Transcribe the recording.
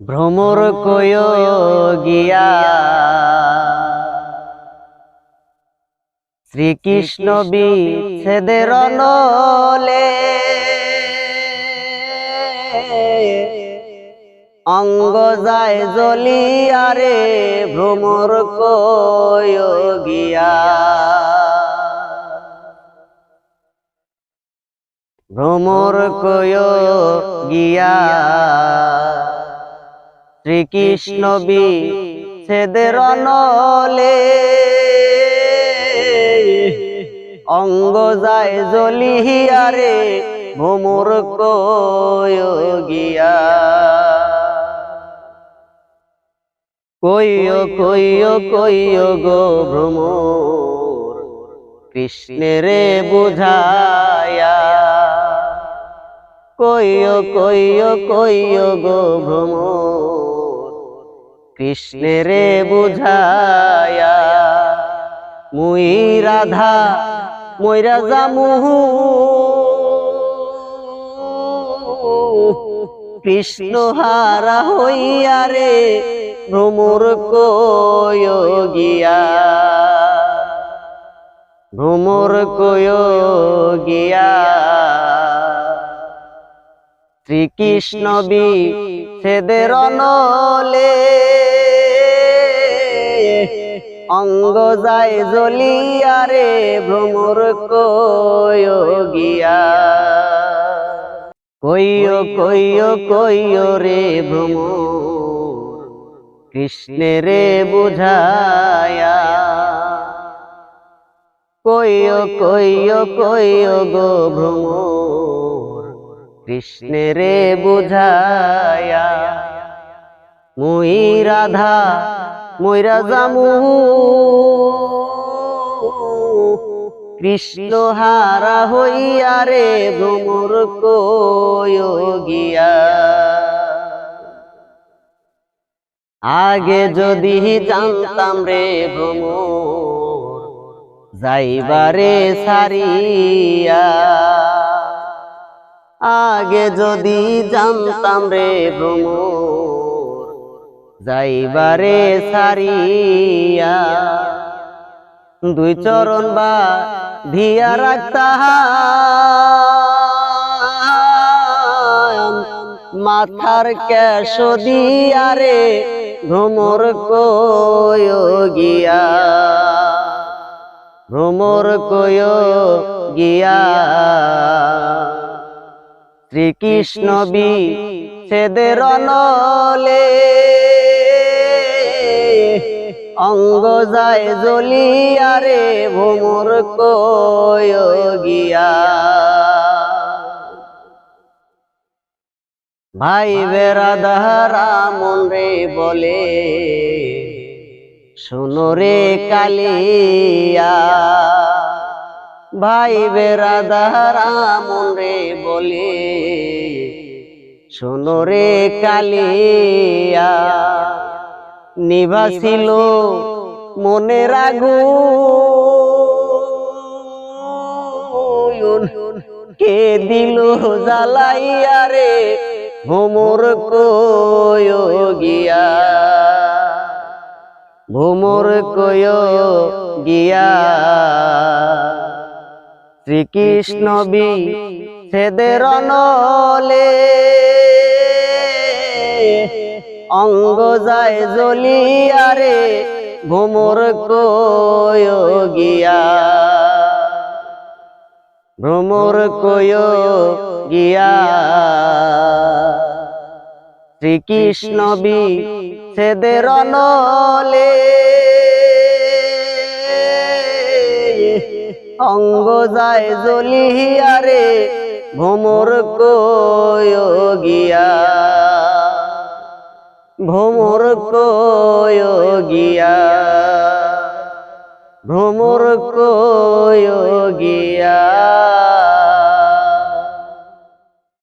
ভ্রমর কয় গিয়া। শ্রীকৃষ্ণ বিচ্ছেদের নলে অঙ্গ যায় জ্বলিয়ারে ভ্রমর কয় গিয়া। ভ্রমর কয় গিয়া। শ্রীকৃষ্ণ বিচ্ছেদের নলে অঙ্গ যায় জ্বলিয়ারে ভ্রমর কয় গিয়া কইয় কইয় কইয় গো ভ্রমর কৃষ্ণেরে বুঝায়া। কইয় কইয় কইয় গো ভ্রমর কৃষ্ণেরে বুঝায়া মুই রাধা ময়রা জামুহু কৃষ্ণ হারা হইয়া রে ভ্রমর কয় গিয়া ভ্রমর কয় গিয়া শ্রীকৃষ্ণ বি সেদের নলে অঙ্গ যায় জ্বলিয়ারে ভ্রমর কয় গিয়া। কইয় কইয় কইয় রে ভ্রমর কৃষ্ণেরে বুঝায়া। কইয় কইয় কইয় গো ভ্রমর কৃষ্ণেরে বুঝায়া, মুই রাধা ময়রা জামু কৃষ্ণ হারা হইয়া রে ভ্রমর গিয়া আগে যদি জানতাম রে ভ্রমর যাইবারে সারিয়া। আগে যদি জানতাম রে ভ্রমর যাইবারে সারিয়া দুই চরণ বা ধিয়া রাখতাম মাথার ক্যাশ দিয়া রে ভ্রমর কয় গিয়া ভ্রমর কয় গিয়া। শ্রীকৃষ্ণ বি সেদের নলে অঙ্গ যায় জ্বলিয়ারে ভ্রমর কয় গিয়া ভাই বেড়াদারা মন রে বলে শুনো রে কালিয়া ভাই বেড়াদারা মন রে বলে শুনো রে কালিয়া নিবাসিল মনে রাগু কে দিল জ্বালাইয়া রে ভোমর কয় গিয়া? ভোমর কয় গিয়া? শ্রীকৃষ্ণ বি সেদের নলে অঙ্গ যায় জ্বলিয়ারে ভোমর কয় গিয়া ভ্রমর কয় গিয়া শ্রীকৃষ্ণ বি সেদের নলে অঙ্গ যায় জলিহিয়ারে ভোমর গিয়া। ভ্রমর গিয়া। ভ্রমর গিয়া।